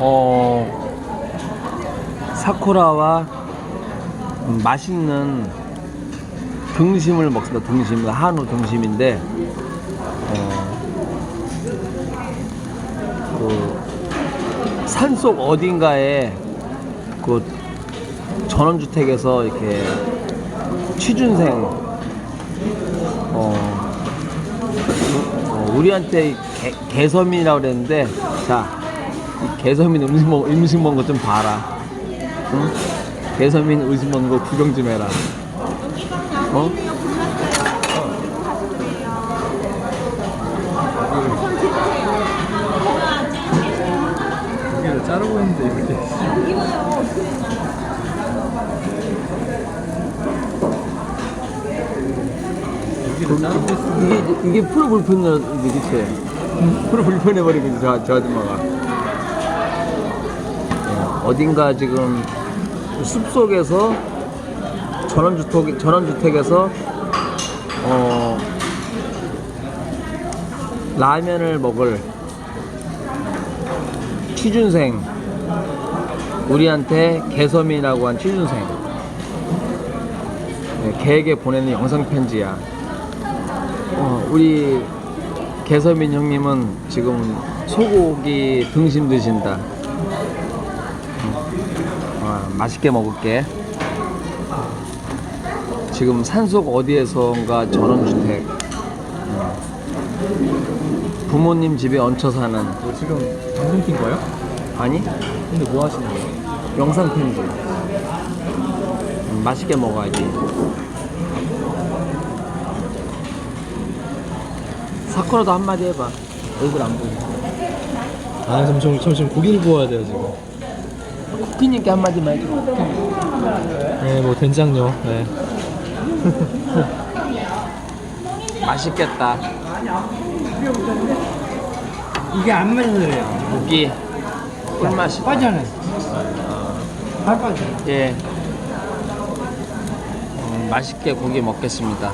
어, 사쿠라와 음, 맛있는 등심을 먹습니다. 등심, 한우 등심인데, 어, 그 산속 어딘가에 그 전원주택에서 이렇게 취준생, 어, 어, 우리한테 개, 개서민이라고 그랬는데, 자, 이 개서민 음식 먹, 음식 먹는 거 좀 봐라. 응? 개서민 음식 먹는 거 구경 좀 해라. 어? 고기를 자르고 있는데 이렇게 고기를 자르고 있어 이게, 이게 프로 불편이라는데, 그치? 프로 불편해버리고, 저, 저 아줌마가. 예, 어딘가 지금 숲 속에서 전원주택, 전원주택에서, 어, 라면을 먹을 취준생, 우리한테 개섬이라고 한 취준생, 네, 걔에게 보내는 영상 편지야. 어, 우리 개서민 형님은 지금 소고기 등심 드신다. 음. 어, 맛있게 먹을게. 지금 산속 어디에선가 전원주택. 음. 부모님 집에 얹혀 사는 너 지금 방송 낀 거야? 아니 근데 뭐 하시는 거야? 영상 편지. 음, 맛있게 먹어야지. 사쿠라도 한마디 해봐. 얼굴 안 보이고. 아 지금 저, 저 지금 고기를 구워야 돼요 지금 쿠키님께 한마디만 해줘. 네 뭐 된장요 네 맛있겠다. 이게 안 맞아요. 고기 꿀맛이. 빠져요. 발 빠져. 예. 음, 맛있게 고기 먹겠습니다.